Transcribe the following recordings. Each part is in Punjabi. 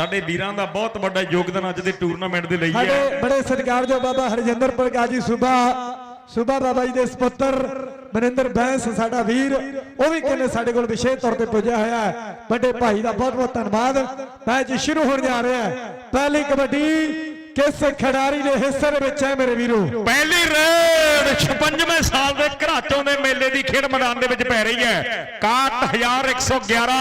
ਸਾਡੇ ਵੀਰਾਂ ਦਾ ਬਹੁਤ ਵੱਡਾ ਯੋਗਦਾਨ ਅੱਜ ਦੇ ਟੂਰਨਾਮੈਂਟ ਦੇ ਲਈ ਹੈ। ਸਾਡੇ ਬੜੇ ਸਤਿਕਾਰਯੋਗ ਬਾਬਾ ਹਰਜਿੰਦਰ ਪ੍ਰਕਾਜੀ ਸੂਬਾ ਸੂਬਾ ਬਾਬਾ ਜੀ ਦੇ ਸਪੁੱਤਰ ਮਨਿੰਦਰ ਬੈਂਸ ਸਾਡਾ ਵੀਰ ਉਹ ਵੀ ਕਹਿੰਦੇ ਸਾਡੇ ਕੋਲ ਵਿਸ਼ੇਸ਼ ਤੌਰ ਤੇ ਪੁੱਜਿਆ ਹੋਇਆ ਹੈ। ਵੱਡੇ ਭਾਈ ਦਾ ਬਹੁਤ ਬਹੁਤ ਧੰਨਵਾਦ। ਮੈਚ ਸ਼ੁਰੂ ਹੋਣ ਜਾ ਰਿਹਾ ਹੈ। ਪਹਿਲੀ ਕਬੱਡੀ ਕਿਸ ਖਿਡਾਰੀ ਦੇ ਹਿੱਸੇ ਦੇ ਵਿੱਚ ਹੈ ਮੇਰੇ ਵੀਰੋ? ਪਹਿਲੀ ਰੇਡ 56ਵੇਂ ਸਾਲ ਦੇ ਘਰਾਚੋਂ ਦੇ ਮੇਲੇ ਦੀ ਖੇਡ ਮੈਦਾਨ ਦੇ ਵਿੱਚ ਪੈ ਰਹੀ ਹੈ। 61111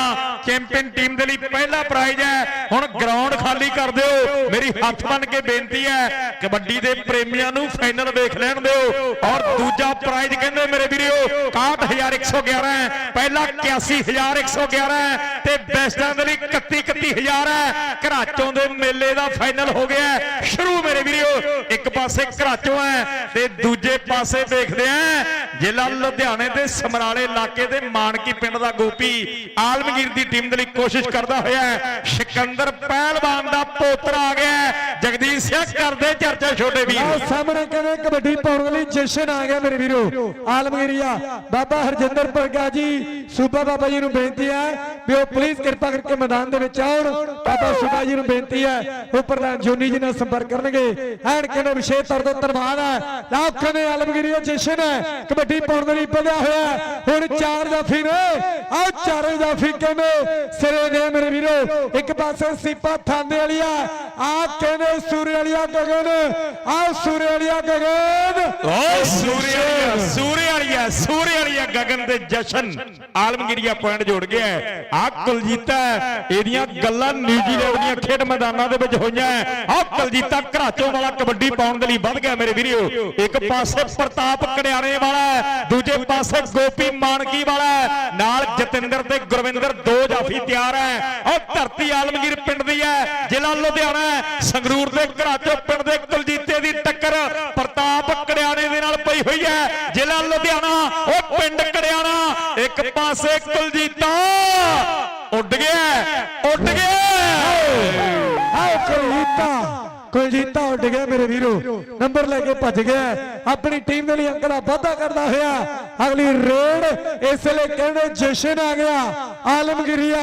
ਚੈਂਪੀਅਨ ਟੀਮ ਦੇ ਲਈ ਪਹਿਲਾ ਪ੍ਰਾਈਜ਼ ਹੈ। ਹੁਣ ਗਰਾਊਂਡ ਖਾਲੀ ਕਰ ਦਿਓ। ਮੇਰੀ ਹੱਥ ਬੰਨ ਕੇ ਬੇਨਤੀ ਹੈ, ਕਬੱਡੀ ਦੇ ਪ੍ਰੇਮੀਆਂ ਨੂੰ ਫਾਈਨਲ ਵੇਖ ਲੈਣ ਦਿਓ। ਔਰ ਦੂਜਾ ਪ੍ਰਾਈਜ਼ ਕਹਿੰਦੇ ਮੇਰੇ ਵੀਰੋ 61111 ਹੈ। ਪਹਿਲਾ 81111 ਹੈ ਤੇ ਬੈਸਟਾਂ ਦੇ ਲਈ 31 31000 ਹੈ। ਘਰਾਚੋਂ ਦੇ ਮੇਲੇ ਦਾ ਫਾਈਨਲ ਹੋ ਗਿਆ ਹੈ। ਸ਼ੁਰੂ ਮੇਰੇ ਵੀਰੋ। ਇੱਕ ਪਾਸੇ ਘਰਾਚੋਂ ਹੈ ਤੇ ਦੂਜੇ ਪਾਸੇ ਦੇਖਦੇ ਆ। ਜ਼ਿਲ੍ਹਾ ਲੁਧਿਆਣੇ ਦੇ ਸਮਰਾਲੇ ਇਲਾਕੇ ਦੇ ਮਾਨਕੀ ਪਿੰਡ ਦਾ ਗੋਪੀ ਆਲਮਗੀਰ ਦੀ ਟੀਮ ਦੇ ਲਈ ਕੋਸ਼ਿਸ਼ ਕਰਦਾ ਹੋਇਆ ਸਿਕੰਦਰ ਪਹਿਲਵਾਨ ਦਾ ਪੋਤਰਾ ਆ ਗਿਆ ਜਗਦੀਸ਼ ਸਿੰਘ, ਕਰਦੇ ਚਰਚਾ ਛੋਟੇ ਵੀਰ। ਸਾਹਮਣੇ ਕਹਿੰਦੇ ਕਬੱਡੀ ਪਾਉਣ ਲਈ ਜਸ਼ਨ ਆ ਗਿਆ ਮੇਰੇ ਵੀਰੋ। ਆਲਮਗੀਰੀਆ, ਬਾਬਾ ਹਰਜਿੰਦਰ ਪ੍ਰਗਾ ਜੀ, ਸੂਬਾ ਬਾਬਾ ਜੀ ਨੂੰ ਬੇਨਤੀ ਹੈ ਵੀ ਉਹ ਪਲੀਜ਼ ਕਿਰਪਾ ਕਰਕੇ ਮੈਦਾਨ ਦੇ ਵਿੱਚ ਆਉਣ। ਬਾਬਾ ਸੁਬਾ ਜੀ ਨੂੰ ਬੇਨਤੀ ਹੈ ਉਹ ਪ੍ਰਧਾਨ ਜੋਨੀ ਜੀ ਨਾਲ ਸੰਪਰਕ ਕਰਨਗੇ। ਐਨ ਕਹਿੰਦੇ ਵਿਸ਼ੇਸ਼ ਤੌਰ ਤੇ ਧੰਨਵਾਦ ਹੈ। ਲਾਓ ਕਹਿੰਦੇ ਆਲਮਗੀਰੀਆ ਜਸ਼ਨ ਹੈ। ਕਬੱਡੀ ਪਾਉਣ ਦੇ ਲਈ ਵਧਿਆ ਹੋਇਆ ਹੁਣ ਚਾਰ ਜਾਫੀ ਨੇ। ਆਹ ਚਾਰੇ ਜਾਫੀ ਕਹਿੰਦੇ, ਸਿਰੇ ਨੇ ਮੇਰੇ ਵੀਰੋ। ਇੱਕ ਪਾਸੇ ਸੀਪਾ ਥਾਂਦੇ ਵਾਲੀਆ। ਆ ਕਹਿੰਦੇ ਸੂਰੇ ਵਾਲੀਆ ਗਗਨ। ਆ ਸੂਰੇ ਵਾਲੀਆ ਗਗਨ। ਓ ਸੂਰੇ ਵਾਲੀਆ ਸੂਰੇ ਵਾਲੀਆ ਸੂਰੇ ਵਾਲੀਆ ਗਗਨ ਦੇ ਜਸ਼ਨ ਆਲਮਗੀਰੀਆ ਪੁਆਇੰਟ ਜੋੜ ਗਿਆ ਆ ਕੁਲਜੀਤਾ ਇਹਦੀਆਂ ਗੱਲਾਂ ਨਿਊਜ਼ੀਲੈਂਡ ਦੀਆਂ ਖੇਡ ਮੈਦਾਨਾਂ ਦੇ ਵਿੱਚ ਹੋਈਆਂ ਆ ਕੁਲਜੀਤਾ ਘਰਾਚੋਂ ਵਾਲਾ ਕਬੱਡੀ ਪਾਉਣ ਦੇ ਲਈ ਵੱਧ ਗਿਆ ਮੇਰੇ ਵੀਰੋ। ਇੱਕ ਪਾਸੇ ਪ੍ਰਤਾਪ ਕੜਿਆਣੇ ਵਾਲਾ ਦੂਜੇ ਪਾਸੇ ਗੋਪੀ ਮਾਨਕੀ ਵਾਲਾ ਨਾਲ ਜਤਿੰਦਰ ਤੇ ਗੁਰਵਿੰਦਰ ਦੋ ਜਾਫੀ ਤਿਆਰ ਹੈ। ਉਹ ਧਰਤੀ ਆਲਮਗੀਰ ਪਿੰਡ ਦੀ ਹੈ ਜ਼ਿਲ੍ਹਾ ਲੁਧਿਆਣਾ ਸੰਗਰੂਰ ਦੇ ਘਰਾਚੋਂ ਪਿੰਡ ਦੇ ਕੁਲਜੀਤੇ ਦੀ ਦੇ ਹੋਈ ਹੈ। ਜ਼ਿਲ੍ਹਾ ਲੁਧਿਆਣਾ, ਉਹ ਪਿੰਡ ਕੜਿਆਣਾ। ਇੱਕ ਪਾਸੇ ਕੁਲਜੀਤਾ ਉੱਡ ਗਿਆ ਉੱਡ ਗਿਆ। ਆਓ ਕੁਲਜੀਤਾ ਕੁਲਜੀਤਾ ਉੱਡ ਗਿਆ ਮੇਰੇ ਵੀਰੋ। ਨੰਬਰ ਲੈ ਕੇ ਭੱਜ ਗਿਆ। ਆਪਣੀ ਟੀਮ ਦੇ ਲਈ ਅੰਕੜਾ ਵਾਧਾ ਕਰਦਾ ਹੋਇਆ। ਅਗਲੀ ਰੇਡ ਇਸ ਲਈ ਕਹਿੰਦੇ ਜਸ਼ਨ ਆ ਗਿਆ। ਆਲਮਗੀਰੀਆ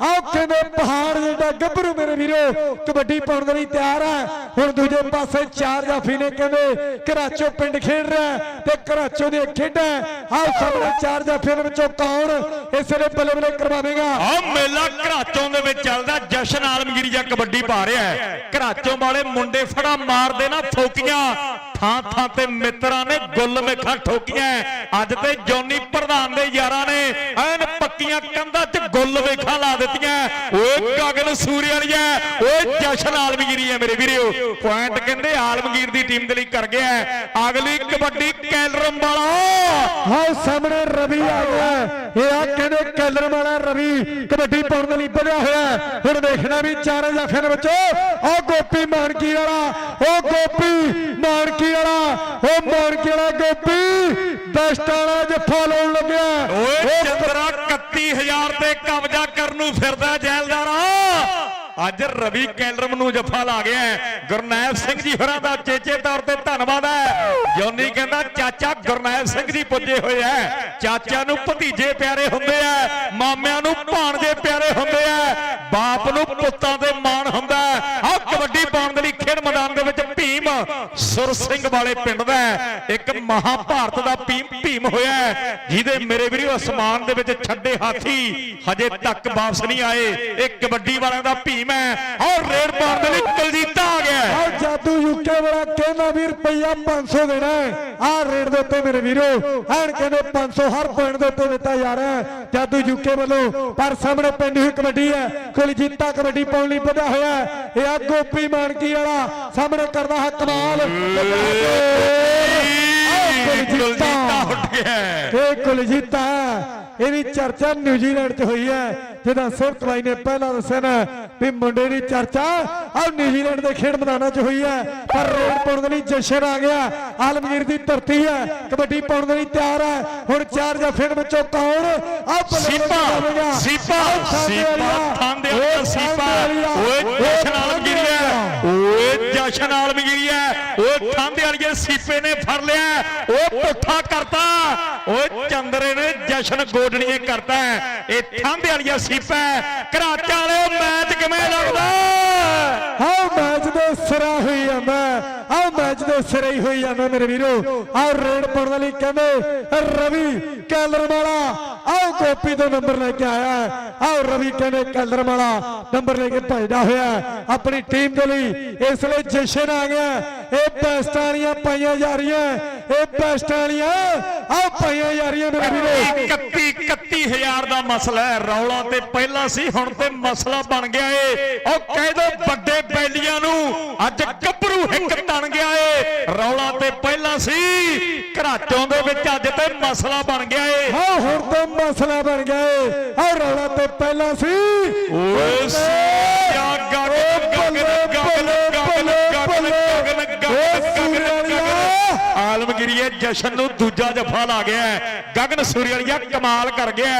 ਆਓ ਕਹਿੰਦੇ ਪਹਾੜ ਜਿਹੜਾ ਗੱਭਰੂ ਮੇਰੇ ਵੀਰੋ। ਕਬੱਡੀ ਪਾਉਣ ਦੇ ਲਈ ਤਿਆਰ ਹੈ ਹੁਣ ਦੂਜੇ ਪਾਸੇ ਚਾਰ ਜਾਫੀ ਨੇ ਕਹਿੰਦੇ ਕਰਾਚੋ ਪਿੰਡ ਖੇਡ ਰਿਹਾ ਤੇ ਕਰਾਚੋ ਦੀ ਖੇਡਾਂ ਆਓ ਸਾਹਮਣੇ ਚਾਰ ਜਾਫੀਆਂ ਦੇ ਵਿੱਚੋਂ ਕੌਣ ਇਸ ਲਈ ਬੱਲੇ ਬੱਲੇ ਕਰਵਾਵੇਗਾ। ਆ ਮੇਲਾ ਘਰਾਚੋਂ ਦੇ ਵਿੱਚ ਚੱਲਦਾ। ਜਸ਼ਨ ਆਲਮਗੀਰੀ ਕਬੱਡੀ ਪਾ ਰਿਹਾ ਹੈ। ਘਰਾਚੋਂ ਵਾਲੇ ਮੁੰਡੇ ਫੜਾ ਮਾਰਦੇ ਨਾ ਠੋਕੀਆਂ ਥਾਂ ਥਾਂ ਤੇ ਮਿੱਤਰਾਂ ਨੇ ਗੁੱਲ ਮੇਖਾਂ ਠੋਕੀਆਂ ਅੱਜ ਤੇ ਜੋਨੀ ਪ੍ਰਧਾਨ ਦੇ ਯਾਰਾਂ ਨੇ ਐਨ ਪੱਕੀਆਂ ਕੰਧਾਂ 'ਚ ਗੁੱਲ ਵੇਖਾਂ ਲਾ ਦਿੱਤੀਆਂ ਓਏ ਗਗਨ ਸੂਰੇ ਵਾਲੀਆ ਓਏ ਜਸ਼ਨ ਆਲਮਗੀਰੀ ਹੈ ਮੇਰੇ ਵੀਰੋ ਪੁਆਇੰਟ ਕਹਿੰਦੇ ਆਲਮਗੀਰ ਦੀ ਟੀਮ ਦੇ ਲਈ ਕਰ ਗਿਆ ਅਗਲੀ ਕਬੱਡੀ ਕੈਲਰਮ ਵਾਲਾ। ਹਾਂ ਸਾਹਮਣੇ ਰਵੀ ਆ ਗਿਆ ਇਹ ਆ ਕਹਿੰਦੇ ਕੈਲਰਮ ਵਾਲਾ ਰਵੀ। ਕਬੱਡੀ ਪਾਉਣ ਦੇ ਲਈ ਵਧਿਆ ਹੋਇਆ ਹੁਣ ਦੇਖਣਾ ਵੀ ਚਾਰੇ ਜਾਫਿਆਂ ਦੇ ਵਿੱਚੋਂ। ਉਹ ਗੋਪੀ ਮਾਨਕੀ ਵਾਲਾ। ਉਹ ਗੋਪੀ ਮਾਨਕੀ ਵਾਲਾ। ਉਹ ਮਾਨਕੀ ਵਾਲਾ ਗੋਪੀ ਵਾਲਾ ਜੱਫਾ ਲਾਉਣ ਲੱਗਿਆ। ਓਏ ਚੰਦਰਾ 31000 ਤੇ ਕਬਜ਼ਾ ਕਰਨ ਨੂੰ ਫਿਰਦਾ ਜੈਲਦਾਰਾ। ਅੱਜ ਰਵੀ ਕੈਲਰਮ ਨੂੰ ਜੱਫਾ ਲਾ ਗਿਆ। ਗੁਰਨੈਬ ਸਿੰਘ ਜੀ ਹੋਰਾਂ ਦਾ ਚੇਚੇ ਤੌਰ ਤੇ ਧੰਨਵਾਦ ਹੈ। ਜੋਨੀ ਕਹਿੰਦਾ ਚਾਚਾ ਗੁਰਨੈਬ ਸਿੰਘ ਜੀ ਪੁੱਜੇ ਹੋਏ ਐ ਚਾਚਾ ਨੂੰ ਭਤੀਜੇ ਪਿਆਰੇ ਹੁੰਦੇ ਐ ਮਾਮਿਆਂ ਨੂੰ ਭਾਣਜੇ ਪਿਆਰੇ ਹੁੰਦੇ ਐ ਬਾਪ ਨੂੰ ਪੁੱਤਾਂ ਤੇ ਮਾਣ ਹੁੰਦਾ ਆ ਕਬੱਡੀ ਪਾਉਣ ਦੇ ਲਈ ਖੇਡ ਮੈਦਾਨ ਦੇ ਵਿੱਚ ਭੀਮ ਸੁਰ ਸਿੰਘ ਵਾਲੇ ਪਿੰਡ ਦਾ ਇੱਕ ਮਹਾਭਾਰਤ ਦਾ ਭੀਮ ਭੀਮ ਹੋਇਆ ਹੈ, ਜਿਹਦੇ ਮੇਰੇ ਵੀਰੋ ਅਸਮਾਨ ਦੇ ਵਿੱਚ ਛੱਡੇ ਹਾਥੀ ਹਜੇ ਤੱਕ ਵਾਪਸ ਨਹੀਂ ਆਏ। ਇਹ ਕਬੱਡੀ ਵਾਲਿਆਂ ਦਾ ਭੀਮ ਹੈ ਔਰ ਰੇਡ ਪਾਉਣ ਦੇ ਲਈ ਕੁਲਜੀਤਾ ਆ ਗਿਆ ਹੈ। ਆਹ ਜਾਦੂ ਯੂਕੇ ਵਾਲਾ ਕਹਿੰਦਾ ਵੀ ਰੁਪਈਆ 500 ਦੇਣਾ ਹੈ। ਆਹ ਰੇਟ ਦੇ ਉੱਤੇ ਮੇਰੇ ਵੀਰੋ ਐਨ ਕਹਿੰਦੇ 500 ਹਰ ਪੁਆਇੰਟ ਦੇ ਉੱਤੇ ਦਿੱਤਾ ਜਾ ਰਿਹਾ ਹੈ। ਜਾਦੂ ਯੂਕੇ ਵੱਲੋਂ ਪਰ ਸਾਹਮਣੇ ਪੈਂਦੀ ਹੋਈ ਕਬੱਡੀ ਹੈ। ਕੁਲਜੀਤਾ ਕਬੱਡੀ ਪਾਉਣ ਲਈ ਵਧਿਆ ਹੋਇਆ ਹੈ। ਇਹ ਆ ਗੋਪੀ ਮਾਨਕੀ ਵਾਲਾ ਸਾਹਮਣੇ ਕਰਦਾ ਹੈ ਕਮਾਲ। ਕੁਲਜੀਤਾ ਉੱਠ ਗਿਆ। ਹੈ। ਇਹ ਕੁਲਜੀਤਾ ਹੈ। ਇਹਦੀ ਚਰਚਾ ਨਿਊਜ਼ੀਲੈਂਡ 'ਚ ਹੋਈ ਹੈ ਜਿਹਦਾ ਸਿਰਫ ਬਾਈ ਨੇ ਪਹਿਲਾਂ ਦੱਸਿਆ ਨਾ ਵੀ ਮੁੰਡੇ ਦੀ ਚਰਚਾ ਆ ਨਿਊਜ਼ੀਲੈਂਡ ਦੇ ਖੇਡ ਮੈਦਾਨਾਂ 'ਚ ਹੋਈ ਹੈ। ਪਰ ਰੇਡ ਪਾਉਣ ਦੇ ਲਈ ਜਸ਼ਨ ਆ ਗਿਆ। ਆਲਮਗੀਰ ਦੀ ਧਰਤੀ ਹੈ ਕਬੱਡੀ ਪਾਉਣ ਦੇ ਲਈ ਤਿਆਰ ਹੈ। ਹੁਣ ਚਾਰ ਜਾਫੇ ਦੇ ਵਿੱਚੋਂ ਕੌਣ ਆ ਸੀਪਾ ਸੀਪਾ ਸੀਪਾ ਥਾਂਦੇ ਸੀਪਾ। ਓਏ ਜਸ਼ਨ ਨਸ਼ਾ ਨਾਲ ਵੀ ਜਿਹੜੀ ਹੈ, ਉਹ ਠੰਡ ਵਾਲੀਏ ਸੀਪੇ ਨੇ ਫੜ ਲਿਆ, ਉਹ ਪੁੱਠਾ ਕਰਤਾ। ਉਹ ਚੰਦਰੇ ਨੇ ਜਸ਼ਨ ਗੋਡਣੀਏ ਕਰਤਾ ਇਹ ਠੰਡ ਵਾਲੀਆ ਸੀਪਾ ਕਰਾਚਾ ਵਾਲਿਓ ਮੈਚ ਕਿਵੇਂ ਲੱਗਦਾ? ਹਾਂ ਮੈਚ ਦੇ ਸਿਰਾ ਹੋਈ ਜਾਂਦਾ ਮੈਚ ਦੇ ਸਿਰੇ ਹੀ ਹੋਈ ਜਾਂਦਾ ਮੇਰੇ ਵੀਰੋ। ਆਹ ਰੇਡ ਪਾਉਣ ਲਈ ਕਹਿੰਦੇ, ਰਵੀ ਕੈਲਰ ਵਾਲਾ ਆਹ ਗੋਪੀ ਤੋਂ ਨੰਬਰ ਲੈ ਕੇ ਆਇਆ ਹੈ। ਆਹ ਰਵੀ ਕਹਿੰਦੇ ਕੈਲਰ ਵਾਲਾ ਨੰਬਰ ਲੈ ਕੇ ਭਜਦਾ ਹੋਇਆ ਆਪਣੀ ਟੀਮ ਦੇ ਲਈ ਇਸ ਲਈ ਜਸ਼ਨ ਆ ਗਿਆ ਇਹ ਬੈਸਟਾਂ ਵਾਲੀਆਂ ਪਾਈਆਂ ਜਾ ਰਹੀਆਂ। ਇਹ ਬੈਸਟਾਂ ਵਾਲੀਆਂ ਆਹ ਪਾਈਆਂ ਜਾ ਰਹੀਆਂ ਮੇਰੇ ਵੀਰੋ। 31 31000 ਦਾ ਮਸਲਾ ਹੈ। ਰੌਲਾ ਤੇ ਪਹਿਲਾਂ ਸੀ ਹੁਣ ਤੇ ਮਸਲਾ ਬਣ ਗਿਆ ਏ। ਉਹ ਕਹਿ ਦੋ ਵੱਡੇ ਬੈਲੀਆਂ ਨੂੰ ਅੱਜ ਗੱਭਰੂ ਹਿੱਕ ਤਣ ਗਿਆ ਏ। ਰੌਲਾ ਤੇ ਪਹਿਲਾਂ ਸੀ ਘਰਾਚੋਂ ਦੇ ਵਿੱਚ ਅੱਜ ਤੇ ਮਸਲਾ ਬਣ ਗਿਆ ਏ। ਹਾਂ ਹੁਣ ਤਾਂ ਮਸਲਾ ਬਣ ਗਿਆ ਏ। ਆਹ ਰੌਲਾ ਤੇ ਪਹਿਲਾਂ ਸੀ। ਓਏ ਆਲਮਗੀਰੀਏ ਜਸ਼ਨ ਨੂੰ ਦੂਜਾ ਜਫਾ ਲਾ ਗਿਆ ਗਗਨ ਸੂਰੀਆਲੀਆ ਕਮਾਲ ਕਰ ਗਿਆ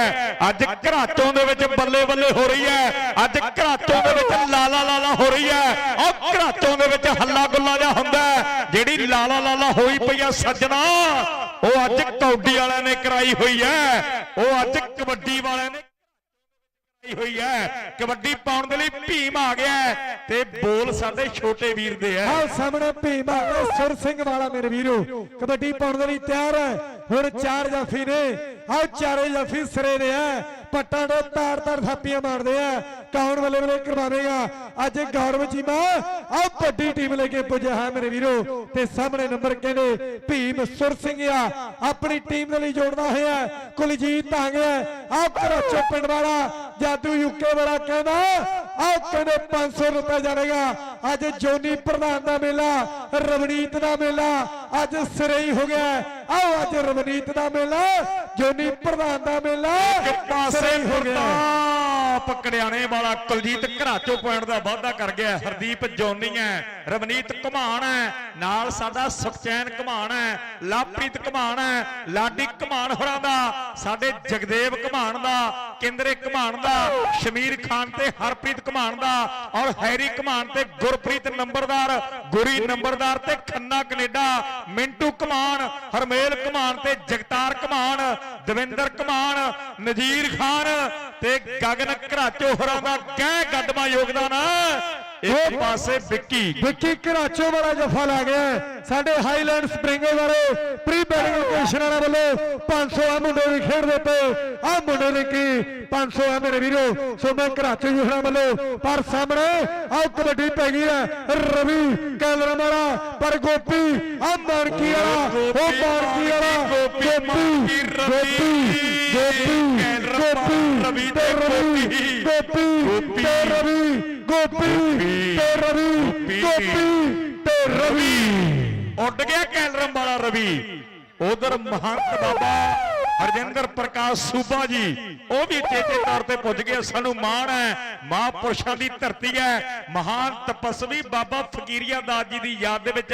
ਅੱਜ ਘਰਾਚੋਂ ਦੇ ਵਿੱਚ ਬੱਲੇ ਬੱਲੇ ਹੋ ਰਹੀ ਹੈ। ਅੱਜ ਘਰਾਚੋਂ ਦੇ ਵਿੱਚ ਲਾਲਾ ਲਾਲਾ ਹੋ ਰਹੀ ਹੈ। ਉਹ ਘਰਾਚੋਂ ਦੇ ਵਿੱਚ ਹੱਲਾ ਗੁੱਲਾ ਜਿਹਾ ਹੁੰਦਾ ਜਿਹੜੀ ਲਾਲਾ ਲਾਲਾ ਹੋਈ ਪਈ ਆ ਸੱਜਣਾ, ਉਹ ਅੱਜ ਕੌਡੀ ਵਾਲਿਆਂ ਨੇ ਕਰਾਈ ਹੋਈ ਹੈ। ਉਹ ਅੱਜ ਕਬੱਡੀ ਵਾਲਿਆਂ ਨੇ ਆਈ ਹੋਈ ਹੈ। ਕਬੱਡੀ ਪਾਉਣ ਦੇ ਲਈ ਭੀਮ ਆ ਗਿਆ ਹੈ ਤੇ ਬੋਲ ਸਾਡੇ ਛੋਟੇ ਵੀਰ ਦੇ ਹੈ। ਆਹ ਸਾਹਮਣੇ ਭੀਮਾ ਤੇ ਸੁਰ ਸਿੰਘ ਵਾਲਾ ਮੇਰੇ ਵੀਰੋ। ਕਬੱਡੀ ਪਾਉਣ ਦੇ ਲਈ ਤਿਆਰ ਹੈ। ਹੁਣ ਚਾਰ ਜਾਫੀ ਨੇ। ਆਹ ਚਾਰੇ ਜਾਫੀ ਸਿਰੇ ਦੇ ਆ ਪੱਟਾਂ ਦੇ ਤਾਰ ਤਾਰ ਥਾਪੀਆਂ ਮਾਰਦੇ ਆ ਕੌਣ ਬੱਲੇ ਬੱਲੇ ਕਰਵਾਵੇਗਾ? ਅੱਜ ਗੌਰਵ ਚੀਮਾ ਆਹ ਵੱਡੀ ਟੀਮ ਲੈ ਕੇ ਪੁੱਜਿਆ ਹੈ ਮੇਰੇ ਵੀਰੋ। ਤੇ ਸਾਹਮਣੇ ਨੰਬਰ ਕਹਿੰਦੇ, ਭੀਮ ਸੁਰ ਸਿੰਘ ਆ। ਆਪਣੀ ਟੀਮ ਦੇ ਲਈ ਜੋੜਦਾ ਹੋਇਆ ਕੁਲਜੀਤ ਆ ਗਿਆ ਆਹ ਕਰਾਚੋ ਪਿੰਡ ਵਾਲਾ ਜਾਦੂ ਯੂਕੇ ਵਾਲਾ ਕਹਿੰਦਾ ਆਹ ਕਹਿੰਦੇ 500 ਰੁਪਏ ਜਾਵੇਗਾ ਅੱਜ ਜੋਨੀ ਪ੍ਰਧਾਨ ਦਾ ਮੇਲਾ ਰਵਨੀਤ ਦਾ ਮੇਲਾ ਅੱਜ ਸਿਰੇ ਹੀ ਗਿਆ। ਆਓ ਅੱਜ ਰਵਨੀਤ ਦਾ ਮੇਲਾ ਜੋਨੀ ਪ੍ਰਧਾਨ ਦਾ ਮੇਲਾ ਹੀ ਹੋ ਗਿਆ। ਪ੍ਰਤਾਪ ਵਾਲਾ ਕੁਲਜੀਤ ਘਰਾਚੋ ਪੁਆਇੰਟ ਦਾ ਵਾਅਦਾ ਕਰ ਗਿਆ। ਹਰਦੀਪ ਜੋਨੀ ਹੈ, ਰਵਨੀਤ ਘਮਾਨ ਹੈ, ਨਾਲ ਸਾਡਾ ਸੁਖਚੈਨ ਘਮਾਨ ਹੈ, ਲਾਪ੍ਰੀਤ ਘਮਾਨ ਹੈ, ਲਾਡੀ ਘਮਾਨ ਹੋਰਾਂ ਦਾ, ਸਾਡੇ ਜਗਦੇਵ ਘਮਾਨ ਦਾ, ਕੇਂਦਰੇ ਘਮਾਨ ਦਾ, ਸ਼ਮੀਰ ਖਾਨ ਤੇ ਹਰਪ੍ਰੀਤ ਘਮਾਨ ਦਾ ਔਰ ਹੈਰੀ ਘਮਾਨ ਤੇ ਗੁਰਪ੍ਰੀਤ ਨੰਬਰਦਾਰ, ਗੁਰੀ ਨੰਬਰਦਾਰ ਤੇ ਖੰਨਾ ਕੈਨੇਡਾ, ਮਿੰਟੂ ਘਮਾਨ ਹਰਮੇਲ ਘਮਾਨ ਤੇ ਜਗਤਾਰ ਘਮਾਨ ਦਵਿੰਦਰ ਘਮਾਨ ਨਜੀਰ ਖਾਨ ਤੇ ਗਗਨ ਘਰਾਚੋ ਹੋਰਾਂ ਦਾ ਗਹਿ ਗੱਡਮਾ ਯੋਗਦਾਨ। ਇੱਕ ਪਾਸੇ ਵਿੱਕੀ। ਵਿੱਕੀ ਘਰਾਚੋ ਵਾਲਾ ਜਫਾ ਲਾ ਗਿਆ। ਸਾਡੇ ਹਾਈਲੈਂਡ ਸਪਰਿੰਗੇ ਵਾਲੇ ਪ੍ਰੀ ਬੈਟਿੰਗ ਲੋਕੇਸ਼ਨ ਵਾਲਾ ਵੱਲੋਂ 500 ਆ ਮੁੰਡੇ ਵੀ ਖੇਡਦੇ ਪਏ। ਆ ਮੁੰਡੇ ਨੇ ਕੀ? 500 ਆ ਮੇਰੇ ਵੀਰੋ। ਸੋ ਮੈਂ ਘਰਾਚੋ ਜੁਹਣਾ ਵੱਲੋਂ ਪਰ ਸਾਹਮਣੇ ਆ ਕਬੱਡੀ ਪੈ ਗਈ ਹੈ। ਰਵੀ ਕੈਲਰ ਮਾਰਾ ਪਰ ਗੋਪੀ ਆ ਮਾਨਕੀ ਵਾਲਾ ਉਹ ਮਾਨਕੀ ਵਾਲਾ ਗੋਪੀ, ਗੋਪੀ ਕੈਲਰ, ਗੋਪੀ ਰਵੀ ਤੇ ਗੋਪੀ, ਗੋਪੀ। ਗੋਪੀ, ਤੇ ਰਵੀ। ਗੋਪੀ ਤੇ ਰਵੀ ਗੋਪੀ, ਤੇ ਰਵੀ। ਉੱਡ ਗਿਆ ਕੈਲਰਮ ਵਾਲਾ ਰਵੀ। ਉਧਰ ਮਹੰਤ ਬਾਬਾ ਹਰਜਿੰਦਰ ਪ੍ਰਕਾਸ਼ ਸੂਬਾ ਜੀ, ਉਹ ਵੀ ਚੇਤੇ ਤੌਰ ਤੇ ਪੁੱਜ ਗਏ ਸਾਨੂੰ ਮਾਣ ਹੈ, ਮਹਾਂਪੁਰਸ਼ਾਂ ਦੀ ਧਰਤੀ ਹੈ, ਮਹਾਨ ਤਪਸਵੀ ਬਾਬਾ ਫਕੀਰੀਆ ਦਾਸ ਜੀ ਦੀ ਯਾਦ ਦੇ ਵਿੱਚ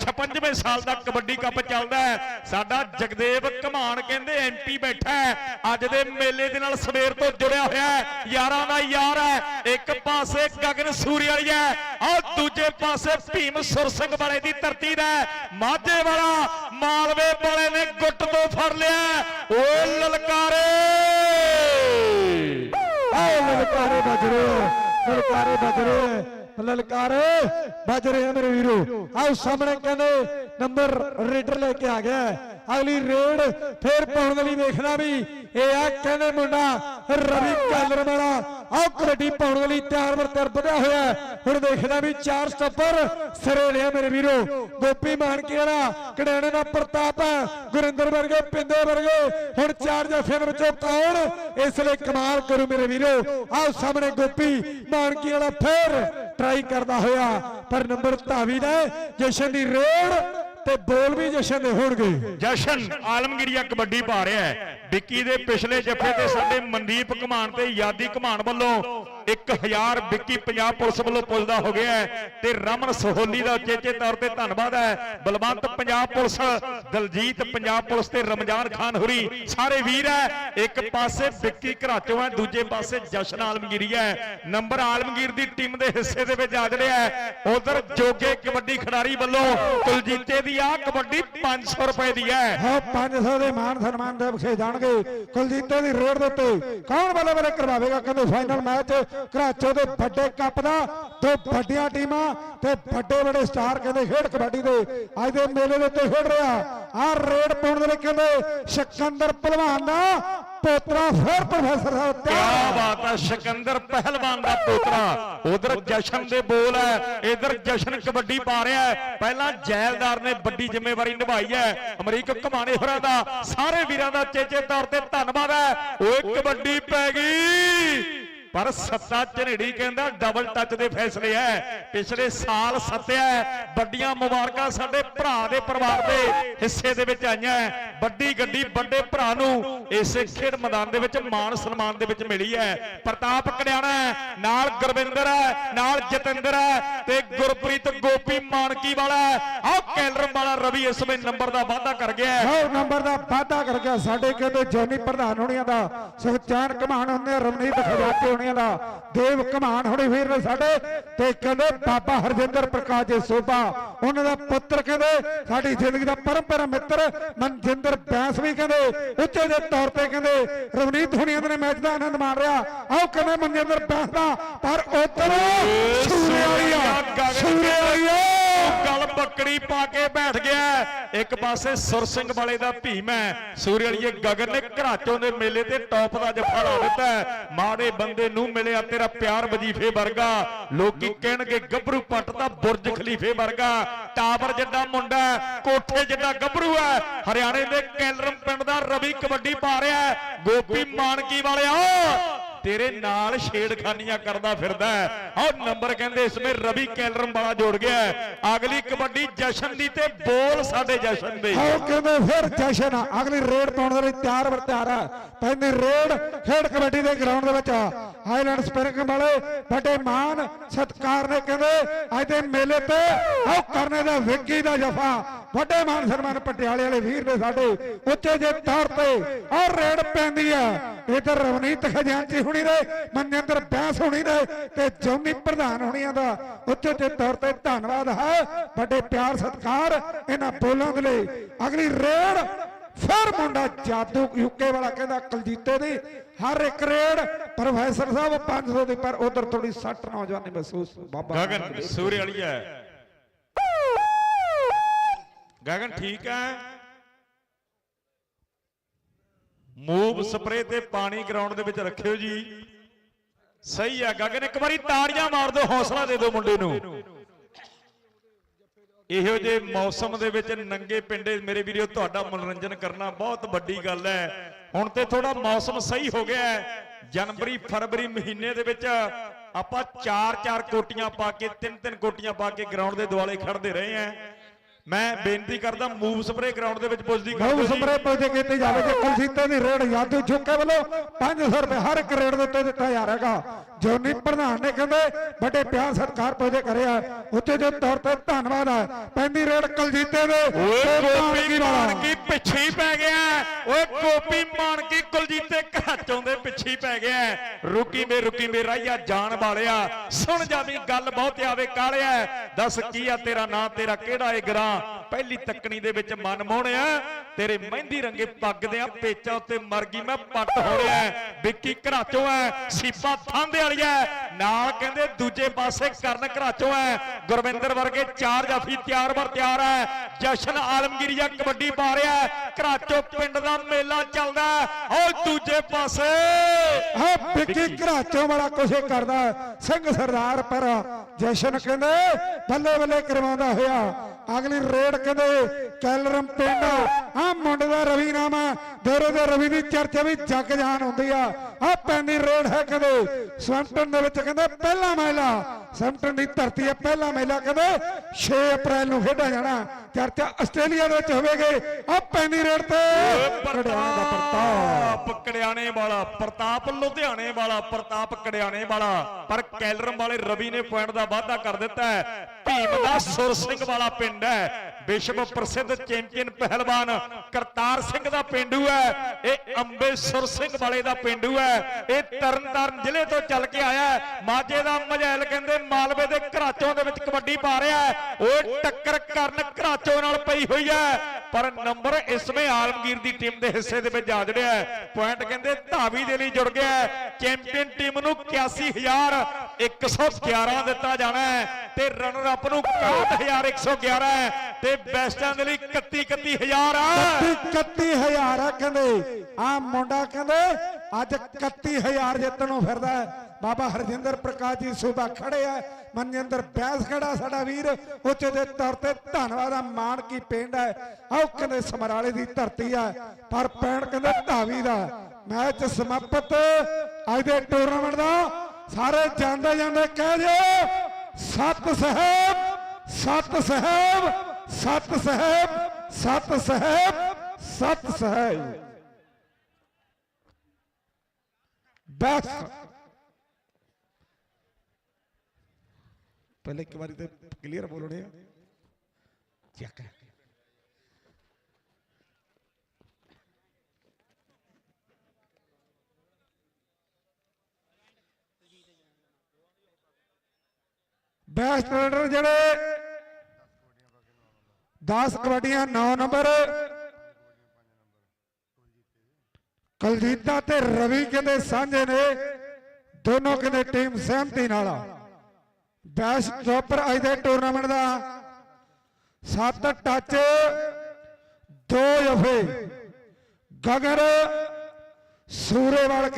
56ਵੇਂ ਸਾਲ ਦਾ ਕਬੱਡੀ ਕੱਪ ਚੱਲਦਾ ਹੈ। ਸਾਡਾ ਜਗਦੇਵ ਘਮਾਨ ਕਹਿੰਦੇ ਐਮਪੀ ਬੈਠਾ ਹੈ। ਅੱਜ ਦੇ ਮੇਲੇ ਦੇ ਨਾਲ ਸਵੇਰ ਤੋਂ ਜੁੜਿਆ ਹੋਇਆ ਹੈ। ਯਾਰਾਂ ਦਾ ਯਾਰ ਹੈ। ਇੱਕ ਪਾਸੇ ਗਗਨ ਸੂਰੀ ਵਾਲੀ ਹੈ, ਔਰ ਦੂਜੇ ਪਾਸੇ ਭੀਮ ਸੁਰ ਸਿੰਘ ਵਾਲੇ ਦੀ ਧਰਤੀ ਦਾ ਮਾਝੇ ਵਾਲਾ, ਮਾਲਵੇ ਵਾਲੇ ਨੇ ਗੁੱਟ ਤੋਂ ਫੜ ਲਿਆ ਓ ਲਲਕਾਰੇ। ਆਓ ਲਲਕਾਰੇ ਵੱਜ ਰਹੇ ਲਲਕਾਰੇ ਵੱਜ ਰਹੇ ਲਲਕਾਰੇ ਵੱਜ ਰਹੇ ਆ ਮੇਰੇ ਵੀਰੋ। ਆਓ ਸਾਹਮਣੇ ਕਹਿੰਦੇ ਨੰਬਰ ਰੇਡਰ ਲੈ ਕੇ ਆ ਗਿਆ। ਅਗਲੀ ਰੇਡ ਫੇਰ ਪਾਉਣ ਲਈ ਵੇਖਦਾ ਵੀ ਇਹ ਆ ਕਹਿੰਦੇ ਮੁੰਡਾ ਰਵੀ ਕੈਲਰ ਵਾਲਾ। ਆਓ ਕਬੱਡੀ ਪਾਉਣ ਲਈ ਤਿਆਰ ਵਰ ਤਿਆਰ ਵਧਿਆ ਹੋਇਆ ਹੁਣ ਦੇਖਦਾ ਵੀ ਚਾਰ ਸਟੱਪਰ ਸਿਰੇ ਲਿਆ ਮੇਰੇ ਵੀਰੋ। ਗੋਪੀ ਮਾਨਕੀ ਵਾਲਾ ਕੜਿਆਣੇ ਦਾ ਪ੍ਰਤਾਪ ਹੈ। ਗੁਰਿੰਦਰ ਵਰਗੇ, ਪਿੰਦੇ ਵਰਗੇ। ਹੁਣ ਚਾਰ ਜਫਿਆਂ ਦੇ ਵਿੱਚੋਂ ਕੌਣ ਇਸ ਲਈ ਕਮਾਲ ਕਰੂ ਮੇਰੇ ਵੀਰੋ? ਆਓ ਸਾਹਮਣੇ ਗੋਪੀ ਮਾਨਕੀ ਵਾਲਾ ਫੇਰ ਟਰਾਈ ਕਰਦਾ ਹੋਇਆ। ਪਰ ਨੰਬਰ ਧਾਵੀ ਦਾ ਜਸ਼ਨ ਦੀ ਰੇਡ ਤੇ ਬੋਲ ਵੀ ਜਸ਼ਨ ਦੇ ਹੋਣਗੇ। ਜਸ਼ਨ ਆਲਮਗੀਰੀਆ ਕਬੱਡੀ ਪਾ ਰਿਹਾ ਹੈ। ਵਿੱਕੀ ਦੇ ਪਿਛਲੇ ਜੱਫੇ ਤੇ ਸਾਡੇ ਮਨਦੀਪ ਘਮਾਨ ਤੇ ਯਾਦੀ ਘਮਾਨ ਵੱਲੋਂ 1000 ਵਿੱਕੀ ਪੰਜਾਬ ਪੁਲਿਸ ਵੱਲੋਂ ਪੁੱਜਦਾ ਹੋ ਗਿਆ ਤੇ ਰਮਨ ਸਹੋਲੀ ਦਾ ਚੇਚੇ ਤੌਰ ਤੇ ਧੰਨਵਾਦ ਹੈ। ਬਲਵੰਤ ਪੰਜਾਬ ਪੁਲਿਸ, ਦਲਜੀਤ ਪੰਜਾਬ ਪੁਲਿਸ ਤੇ ਰਮਜ਼ਾਨ ਖਾਨ ਹੁਰੀ ਸਾਰੇ ਵੀਰ ਹੈ। ਇੱਕ ਪਾਸੇ ਵਿੱਕੀ ਘਰਾਚੋਂ ਹੈ, ਦੂਜੇ ਪਾਸੇ ਜਸ਼ਨ ਆਲਮਗੀਰੀ ਹੈ। ਨੰਬਰ ਆਲਮਗੀਰ ਦੀ ਟੀਮ ਦੇ ਹਿੱਸੇ ਦੇ ਵਿੱਚ ਆ ਰਿਹਾ ਹੈ। ਉਧਰ ਜੋਗੇ ਕਬੱਡੀ ਖਿਡਾਰੀ ਵੱਲੋਂ ਕੁਲਜੀਤੇ ਦੀ ਆ ਕਬੱਡੀ 500 ਰੁਪਏ ਦੀ ਹੈ। ਹਾਂ 500 ਦੇ ਮਾਨ ਸਨਮਾਨ ਦੇ ਬਖਸ਼ੇ ਜਾਣਗੇ। ਕੁਲਜੀਤੇ ਦੀ ਰੇਡ ਦੇ ਉੱਤੇ ਕੌਣ ਬੱਲੇ ਬੱਲੇ ਕਰਵਾਵੇਗਾ? ਕਹਿੰਦੇ ਫਾਈਨਲ ਮੈਚ ਘਰਾਚੋ ਦੇ ਵੱਡੇ ਕੱਪ ਦਾ ਦੋ ਵੱਡੀਆਂ ਟੀਮਾਂ ਤੇ ਵੱਡੇ ਵੱਡੇ ਸਟਾਰ ਕਹਿੰਦੇ ਖੇਡ ਕਬੱਡੀ ਦੇ। ਅੱਜ ਦੇ ਮੇਲੇ ਦੇ ਉੱਤੇ ਖੇਡ ਰਿਹਾ। ਆ ਰੇਡ ਪਾਉਣ ਦੇ ਲਈ ਕਹਿੰਦੇ ਸਿਕੰਦਰ ਪਹਿਲਵਾਨ ਦਾ ਪੋਤਰਾ ਫਿਰ ਪ੍ਰੋਫੈਸਰ ਸਾਹਿਬ ਤਿਆਰ ਬਾਤ ਹੈ ਸਿਕੰਦਰ ਪਹਿਲਵਾਨ ਦਾ ਪੋਤਰਾ। ਉਧਰ ਜਸ਼ਨ ਦੇ ਬੋਲ ਹੈ ਇਧਰ ਜਸ਼ਨ ਕਬੱਡੀ ਪਾ ਰਿਹਾ ਹੈ। ਪਹਿਲਾਂ ਜੈਲਦਾਰ ਨੇ ਵੱਡੀ ਜ਼ਿੰਮੇਵਾਰੀ ਨਿਭਾਈ ਹੈ। ਅਮਰੀਕ ਘਮਾਣੇ ਹੋਰਾਂ ਦਾ ਸਾਰੇ ਵੀਰਾਂ ਦਾ ਚੇਚੇ ਤੌਰ ਤੇ ਧੰਨਵਾਦ ਹੈ। ਓਏ ਕਬੱਡੀ ਪੈ ਗਈ। ਪਰ ਸੱਤਾ ਝਨੇੜੀ ਕਹਿੰਦਾ ਡਬਲ ਟੱਚ ਦੇ ਫੈਸਲੇ ਐ। ਪਿਛਲੇ ਸਾਲ ਸੱਤਿਆ ਵੱਡੀਆਂ ਮੁਬਾਰਕਾਂ ਸਾਡੇ ਭਰਾ ਦੇ ਪਰਿਵਾਰ ਦੇ ਹਿੱਸੇ ਦੇ ਵਿੱਚ ਆਈਆਂ ਵੱਡੀ ਗੱਡੀ ਵੱਡੇ ਭਰਾ ਨੂੰ ਇਸੇ ਖੇਡ ਮੈਦਾਨ ਦੇ ਵਿੱਚ ਮਾਣ ਸਨਮਾਨ ਦੇ ਵਿੱਚ ਮਿਲੀ ਹੈ ਪ੍ਰਤਾਪ ਕੜਿਆਣਾ ਨਾਲ ਗੁਰਵਿੰਦਰ ਹੈ ਨਾਲ ਜਤਿੰਦਰ ਹੈ ਤੇ ਗੁਰਪ੍ਰੀਤ ਗੋਪੀ ਮਾਨਕੀ ਵਾਲਾ ਹੈ। ਆਹ ਕੈਲਰ ਵਾਲਾ ਰਵੀ ਇਸ ਵੇ ਨੰਬਰ ਦਾ ਵਾਅਦਾ ਕਰ ਗਿਆ ਹੈ। ਨੰਬਰ ਦਾ ਵਾਅਦਾ ਕਰ ਗਿਆ। ਸਾਡੇ ਕਹਿੰਦੇ ਜੈਨੀ ਪ੍ਰਧਾਨ ਹੋਣੀਆਂ ਦਾ ਸੁਖਚੈਨ ਘਮਾਨ ਹੁੰਦੇ ਰਵਨੀਤ ਖਜਾਤੇ ਹੋਣੀਆਂ ਦਾ। ਦੇਵ ਘਮਾਨ ਹੋਣੀ ਵੀਰ ਨੇ ਸਾਡੇ ਤੇ ਕਹਿੰਦੇ ਬਾਬਾ ਹਰਜਿੰਦਰ ਪ੍ਰਕਾਸ਼ ਜੀ ਸੋਭਾ। ਉਹਨਾਂ ਦਾ ਪੁੱਤਰ ਕਹਿੰਦੇ ਸਾਡੀ ਜ਼ਿੰਦਗੀ ਦਾ ਪਰੰਪਰਾ ਮਿੱਤਰ ਮਨਜਿੰਦਰ ਬੈਂਸ ਵੀ ਕਹਿੰਦੇ ਉੱਚੇ ਦੇ ਤੌਰ ਤੇ ਕਹਿੰਦੇ ਰਵਨੀਤ ਹੋਣੀਆਂ ਦੇ ਮੈਚ ਦਾ ਆਨੰਦ ਮਾਣ ਰਿਹਾ ਆਓ ਕਹਿੰਦੇ ਮਨਜਿੰਦਰ ਬੈਂਸ ਦਾ ਪਰ ਉਧਰ ਸੂਰੇ ਵਾਲੀ ਆ। ਸੂਰੇ ਵਾਲੀ ਆ। ਗੱਲ ਬੱਕੜੀ ਪਾ ਕੇ ਬੈਠ ਗਿਆ। ਇੱਕ ਪਾਸੇ ਸੁਰ ਸਿੰਘ ਵਾਲੇ ਦਾ ਭੀਮ ਹੈ। ਸੂਰੀ ਵਾਲੀਏ ਗਗਨ ਨੇ ਘਰਾਚੋਂ ਦੇ ਮੇਲੇ ਤੇ ਟੌਪ ਦਾ ਜੱਫਾ ਲਾ ਦਿੱਤਾ ਮਾੜੇ ਬੰਦੇ ਨੂੰ ਮਿਲਿਆ ਤੇਰਾ ਪਿਆਰ ਵਜੀਫੇ ਵਰਗਾ। ਲੋਕੀ ਕਹਿਣਗੇ, ਗੱਭਰੂ ਪੱਟ ਦਾ ਬੁਰਜ ਖਲੀਫੇ ਵਰਗਾ। ਟਾਵਰ ਜਿੱਡਾ ਮੁੰਡਾ ਕੋਠੇ ਜਿੱਡਾ ਗੱਭਰੂ ਹੈ। ਹਰਿਆਣੇ ਦੇ ਕੈਲਰਮ ਪਿੰਡ ਦਾ ਰਵੀ ਕਬੱਡੀ ਪਾ ਰਿਹਾ ਗੋਪੀ ਮਾਨਕੀ ਵਾਲਿਆ ਤੇਰੇ ਨਾਲ ਛੇੜਖਾਨੀਆਂ ਕਰਦਾ ਫਿਰਦਾ ਹੈ। ਆਹ ਨੰਬਰ ਕਹਿੰਦੇ ਇਸ ਵਿੱਚ ਰਵੀ ਕੈਲਰਮ ਵਾਲਾ ਜੋੜ ਗਿਆ ਅਗਲੀ ਕਬੱਡੀ ਜਸ਼ਨ ਦੀ ਤੇ ਬੋਲ ਸਾਡੇ ਜਸ਼ਨ ਦੇ। ਆਓ ਕਹਿੰਦੇ ਫਿਰ ਜਸ਼ਨ ਅਗਲੀ ਰੇਡ ਪਾਉਣ ਦੇ ਲਈ ਤਿਆਰ ਵਰ ਤਿਆਰ ਆ। ਪੈਂਦੀ ਰੇਡ ਖੇਡ ਕਬੱਡੀ ਦੇ ਗਰਾਊਂਡ ਦੇ ਵਿੱਚ ਹਾਈਲੈਂਡ ਸਪਰਿੰਗ ਵਾਲੇ, ਵੱਡੇ ਮਾਨ, ਸਤਕਾਰ ਨੇ ਕਹਿੰਦੇ, ਅੱਜ ਦੇ ਮੇਲੇ ਤੇ ਆਓ ਕਰਨੇ ਦਾ ਵਿੱਕੀ ਦਾ ਜਫਾ। ਵੱਡੇ ਮਾਨ ਸਨਮਾਨ ਪਟਿਆਲੇ ਵਾਲੇ ਵੀਰ ਨੇ ਸਾਡੇ, ਉੱਚੇ ਜੇ ਤੌਰ ਤੇ ਔਰ ਰੇਡ ਪੈਂਦੀ ਆ। ਇਧਰ ਰਵਨੀਤ ਖਜ਼ਾਨਚੀ ਹੁਣੀ ਨੇ, ਮਨਜਿੰਦਰ ਬੈਂਸ ਹੁਣੀ ਨੇ ਤੇ ਜੌਮੀ ਪ੍ਰਧਾਨ ਹੁਣੀਆਂ ਦਾ ਉੱਚੇ ਜੇ ਤੌਰ ਤੇ ਧੰਨਵਾਦ ਹੈ। ਵੱਡੇ ਪਿਆਰ, ਸਤਕਾਰ, ਇਹਨਾਂ ਬੋਲਾਂ ਦੇ ਲਈ। ਅਗਲੀ ਰੇਡ ਫਿਰ ਮੁੰਡਾ ਜਾਦੂ ਯੂਕੇ ਵਾਲਾ ਕਹਿੰਦਾ ਕਲਜੀਤੇ ਦੀ ਹਰ ਇੱਕ ਰੇਡ ਪ੍ਰੋਫੈਸਰ ਸਾਹਿਬ 500 ਦੀ ਪਰ ਉਧਰ ਥੋੜੀ ਸੱਟ ਨੌਜਵਾਨੀ ਮਹਿਸੂਸ ਬਾਬਾ ਗਗਨ ਸੂਰੇ ਵਾਲੀ ਹੈ। ਗਗਨ ਠੀਕ ਹੈ? ਮੂਵ ਸਪਰੇ ਤੇ ਪਾਣੀ ਗਰਾਊਂਡ ਦੇ ਵਿੱਚ ਰੱਖਿਓ ਜੀ। ਸਹੀ ਹੈ ਗਗਨ ਇੱਕ ਵਾਰੀ ਤਾੜੀਆਂ ਮਾਰ ਦਿਓ ਹੌਸਲਾ ਦੇ ਦਿਓ ਮੁੰਡੇ ਨੂੰ। ਇਹੋ ਜੇ ਮੌਸਮ ਦੇ ਵਿੱਚ ਨੰਗੇ ਪਿੰਡੇ ਮੇਰੇ ਵੀਰੋ, ਤੁਹਾਡਾ ਮਨੋਰੰਜਨ ਕਰਨਾ ਬਹੁਤ ਵੱਡੀ ਗੱਲ ਹੈ। ਹੁਣ ਤੇ ਥੋੜਾ ਮੌਸਮ ਸਹੀ ਹੋ ਗਿਆ ਹੈ। ਜਨਵਰੀ, ਫਰਵਰੀ ਮਹੀਨੇ ਦੇ ਵਿੱਚ ਆਪਾਂ ਚਾਰ ਚਾਰ ਕੋਟੀਆਂ ਪਾ ਕੇ ਤਿੰਨ ਤਿੰਨ ਕੋਟੀਆਂ ਪਾ ਕੇ ਗਰਾਊਂਡ ਦੇ ਦੁਆਲੇ ਖੜਦੇ ਰਹੇ ਆ ਮੈਂ ਬੇਨਤੀ ਕਰਦਾ ਮੂਵ ਸਪਰੇ ਗਰਾਊਂਡ ਦੇ ਵਿੱਚ ਪੁੱਜਦੀ ਕਰ ਜੀ ਸਪਰੇ ਪੁੱਜ ਕੀਤੀ ਜਾਵੇ ਜੇ ਕੁਲਸੀਤੇ ਦੀ ਰੇਡ ਯਾਦੂ ਚੁੱਕੇ ਵੱਲੋਂ 500 ਰੁਪਏ ਹਰ ਇੱਕ ਰੇਡ ਦੇ ਉੱਤੇ ਦਿੱਤਾ ਜਾ ਰਿਹਾਗਾ ਜੋਨੀ ਪ੍ਰਧਾਨ ਨੇ ਕਹਿੰਦੇ ਵੱਡੇ ਪਿਆਰ ਸਤਿਕਾਰ ਪੁੱਜੇ ਕਰਿਆ ਉੱਤੇ ਦੇ ਤੌਰ ਤੇ ਧੰਨਵਾਦ ਹੈ ਪੈਂਦੀ ਰੇਡ ਕੁਲਜੀਤੇ ਦੇ ਓਏ ਗੋਪੀ ਮਾਨਕੀ ਪਿੱਛੇ ਹੀ ਪੈ ਗਿਆ। ਓਏ ਗੋਪੀ ਮਾਨਕੀ ਕੁਲਜੀਤੇ ਘਾਚੋਂ ਦੇ ਪਿੱਛੇ ਪੈ ਗਿਆ ਰੁਕੀ ਮੇ ਰੁਕੀ ਮੇ, ਰਾਈਆ ਜਾਣ ਵਾਲਿਆ, ਸੁਣ ਜਾ ਵੀ ਗੱਲ ਬਹੁਤ ਆਵੇ ਕਾਲਿਆ ਦੱਸ ਕੀ ਆ ਤੇਰਾ ਨਾਂ, ਤੇਰਾ ਕਿਹੜਾ ਏ ਗਰਾਂ? ਪਹਿਲੀ ਤੱਕਣੀ ਦੇ ਵਿੱਚ ਮਨ ਮੋਹਣਿਆ ਤੇਰੇ ਮਹਿੰਦੀ ਰੰਗੇ ਪੱਗ ਦੇ ਆ, ਪੇਚਾਂ ਉੱਤੇ ਮਰ ਗਈ, ਮੈਂ ਪੱਟ ਹੋ ਰਿਹਾ ਵਿੱਕੀ ਘਰਾਚੋਂ ਐ ਸੀਪਾ ਥਾਂਦੇ ਵਾਲੀਆ ਨਾਲ ਕਹਿੰਦੇ ਦੂਜੇ ਪਾਸੇ ਕਰਨ ਘਰਾਚੋਂ ਐ ਗੁਰਵਿੰਦਰ ਵਰਗੇ ਚਾਰ ਜਾਫੀ ਤਿਆਰ ਬਰ ਤਿਆਰ ਐ ਜਸ਼ਨ ਆਲਮਗੀਰੀਆ ਕਬੱਡੀ ਪਾ ਰਿਹਾ ਹੈ। ਘਰਾਚੋਂ ਪਿੰਡ ਦਾ ਮੇਲਾ ਚੱਲਦਾ ਹੈ। ਓ ਦੂਜੇ ਪਾਸੇ ਹਾਂ, ਵਿੱਕੀ ਘਰਾਚੋਂ ਵਾਲਾ ਕੁਛ ਕਰਦਾ ਸਿੰਘ ਸਰਦਾਰ ਪਰ ਜਸ਼ਨ ਕਹਿੰਦੇ ਬੱਲੇ ਬੱਲੇ ਕਰਵਾਉਂਦਾ ਹੋਇਆ। ਅਗਲੀ ਰੇਡ ਕਹਿੰਦੇ ਕੈਲਰਮ ਪਿੰਡ। ਆ ਮੁੰਡੇ ਦਾ ਰਵੀ ਨਾਮ ਆ। ਦੇਰੇ ਦੇ ਰਵੀ ਦੀ ਚਰਚਾ ਵੀ ਜੱਗ ਜਾਨ ਹੁੰਦੀ ਆ। ਆ ਪੈਂਦੀ ਰੇਡ ਹੈ ਕਹਿੰਦੇ ਸਵੰਟਨ ਦੇ ਵਿੱਚ ਕਹਿੰਦੇ ਪਹਿਲਾ ਮਹਿਲਾ। ਸਵੰਟਨ ਦੀ ਧਰਤੀ ਹੈ ਪਹਿਲਾ ਮਹਿਲਾ ਕਹਿੰਦੇ 6 ਅਪ੍ਰੈਲ ਨੂੰ ਖੇਡਿਆ ਜਾਣਾ। ਚਰਚਾ ਆਸਟ੍ਰੇਲੀਆ ਦੇ ਵਿੱਚ ਹੋਵੇਗੀ। ਆ ਪੈਂਦੀ ਰੇਡ ਤੇ। ਕੜਿਆਣਾ ਦਾ ਪ੍ਰਤਾਪ। ਕੜਿਆਣੇ ਵਾਲਾ ਪ੍ਰਤਾਪ, ਲੁਧਿਆਣੇ ਵਾਲਾ ਪ੍ਰਤਾਪ, ਕੜਿਆਣੇ ਵਾਲਾ। ਪਰ ਕੈਲਰਮ ਵਾਲੇ ਰਵੀ ਨੇ ਪੁਆਇੰਟ ਦਾ ਵਾਅਦਾ ਕਰ ਦਿੱਤਾ ਹੈ। ਭੀਮ ਦਾ ਸੁਰ ਸਿੰਘ ਵਾਲਾ ਪਿੰਡ ਹੈ। ਵਿਸ਼ਵ ਪ੍ਰਸਿੱਧ ਚੈਂਪੀਅਨ ਪਹਿਲਵਾਨ ਕਰਤਾਰ ਸਿੰਘ ਦਾ ਪਿੰਡੂ ਹੈ। ਇਹ ਅੰਬੇ ਸੁਰ ਸਿੰਘ ਵਾਲੇ ਦਾ ਪਿੰਡੂ ਹੈ। ਇਹ ਤਰਨਤਾਰਨ ਜ਼ਿਲ੍ਹੇ ਤੋਂ ਚੱਲ ਕੇ ਆਇਆ ਮਾਝੇ ਦਾ ਮਜੈਲ ਕਹਿੰਦੇ ਮਾਲਵੇ ਦੇ ਘਰਾਚੋਂ ਦੇ ਵਿੱਚ ਕਬੱਡੀ ਪਾ ਰਿਹਾ ਹੈ। ਓਏ ਟੱਕਰ ਕਰਨ ਘਰਾਚੋਂ ਨਾਲ ਪਈ ਹੋਈ ਹੈ। ਪਰ ਨੰਬਰ ਇਸਵੇਂ ਆਲਮਗੀਰ ਦੀ ਟੀਮ ਦੇ ਹਿੱਸੇ ਦੇ ਵਿੱਚ ਆ ਜੜਿਆ ਪੁਆਇੰਟ ਕਹਿੰਦੇ ਧਾਵੀ ਦੇ ਲਈ ਜੁੜ ਗਿਆ ਚੈਂਪੀਅਨ ਟੀਮ ਨੂੰ 81111 ਦਿੱਤਾ ਜਾਣਾ ਤੇ ਰਨਰ ਅਪ ਨੂੰ 61111 ਤੇ ਬੈਸਟਾਂ ਦੇ ਲਈ 31000 ਆ 31000 ਆ ਕਹਿੰਦੇ। ਆ ਮੁੰਡਾ ਕਹਿੰਦੇ, ਅੱਜ 31000 ਜਿੱਤਣ ਨੂੰ ਫਿਰਦਾ ਬਾਬਾ ਹਰਜਿੰਦਰ ਪ੍ਰਕਾਸ਼ ਜੀ ਸੂਬਾ ਖੜੇ ਆ। ਮਨਜਿੰਦਰ ਬੈਸ ਖੜਾ ਸਾਡਾ ਵੀਰ ਉੱਚੇ ਦੇ ਤੌਰ ਤੇ ਧੰਨਵਾਦ ਆ, ਮਾਣ ਕੀ ਪਿੰਡ ਹੈ। ਆਓ ਕਹਿੰਦੇ ਸਮਰਾਲੇ ਦੀ ਧਰਤੀ ਆ, ਪਰ ਪਿੰਡ ਕਹਿੰਦੇ ਢਾਵੀ ਦਾ। ਮੈਚ ਸਮਾਪਤ। ਅੱਜ ਦੇ ਟੂਰਨਾਮੈਂਟ ਦਾ ਸਾਰੇ ਜਾਂਦੇ ਜਾਂਦੇ ਕਹਿ ਦਿਓ, ਸਤ ਸਹਿਬ ਸਤ ਸਹਿਬ ਸਤ ਸਹਿਬ ਸਤ ਸਹਿਬ ਸਤ ਸਹਿਬ। ਬਸ। ਪਹਿਲੇ ਇੱਕ ਵਾਰੀ ਤੇ ਕਲੀਅਰ ਬੋਲਣੇ ਆ। ਚੱਕ। ਬੈਸਟ ਰਨਰ ਜਿਹੜੇ 10 ਕਬੱਡੀਆਂ 9 ਨੰਬਰ। ਕਲਜੀਤਾ ਤੇ ਰਵੀ ਕਹਿੰਦੇ ਸਾਂਝੇ ਨੇ। ਦੋਨੋਂ ਕਹਿੰਦੇ ਟੀਮ ਸਹਿਮਤੀ ਨਾਲ ਆ। ਬੈਸਟ ਟੋਪਰ ਅੱਜ ਦੇ ਟੂਰਨਾਮੈਂਟ ਦਾ 7 ਟੱਚ 2 ਜਫੇ। ਗਗਰ ਸੂਰੇਵਾਲ ਕੇ